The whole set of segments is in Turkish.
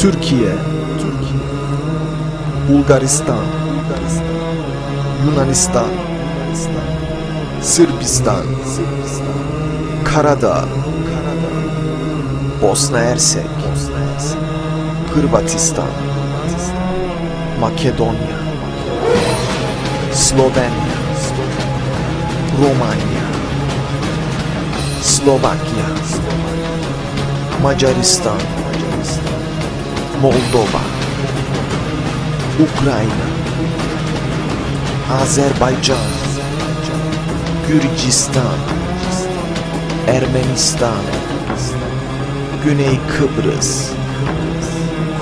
Türkiye, Bulgaristan, Yunanistan, Sırbistan, Karadağ, Bosna Hersek, Hırvatistan, Makedonya, Slovenya, Romanya, Slovakya, Macaristan, Moldova, Ukrayna, Azerbaycan, Gürcistan, Ermenistan, Güney Kıbrıs,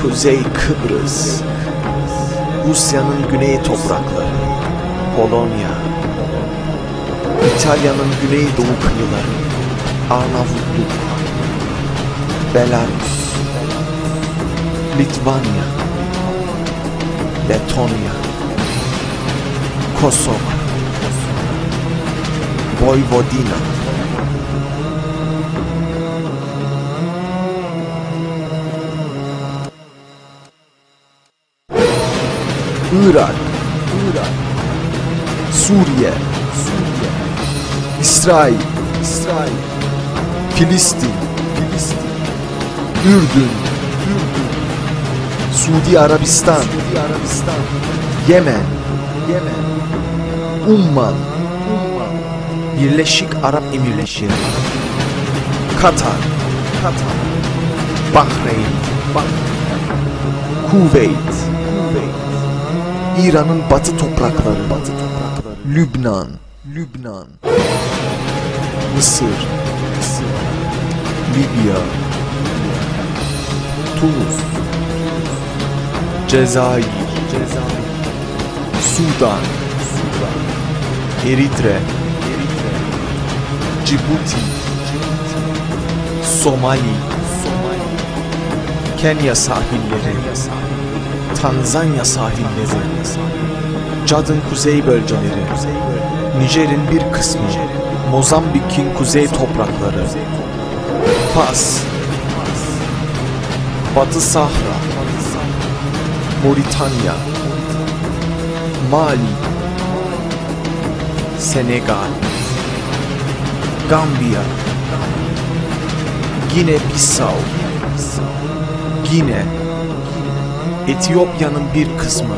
Kuzey Kıbrıs, Rusya'nın güney toprakları, Polonya, İtalya'nın güneydoğu kıyıları, Arnavutluk, Belarus, Litvanya, Letonya, Kosova, Vojvodina, Irak, Irak, Suriye, Suriye, İsrail, İsrail, Filistin, Filistin, Ürdün, Suudi Arabistan, Suudi Arabistan, Yemen, Yemen, Umman, Umman, Birleşik Arap Emirlikleri, Katar, Katar, Bahreyn, Bahreyn, Kuveyt, Kuveyt, İran'ın batı toprakları, batı toprakları, Lübnan, Lübnan, Mısır, Mısır, Libya, Tunus, Cezayir, Cezayir, Sudan, Sudan, Eritre, Eritre, Cibuti, Cibuti, Somali, Somali, Kenya sahilleri, Tanzanya sahilleri, Cad'ın kuzey bölgeleri, Nijer'in bir kısmı, Mozambik'in kuzey toprakları, Fas, Batı Sahra, Moritanya, Mali, Senegal, Gambiya, Gine-Bissau, Gine, Etiyopya'nın bir kısmı,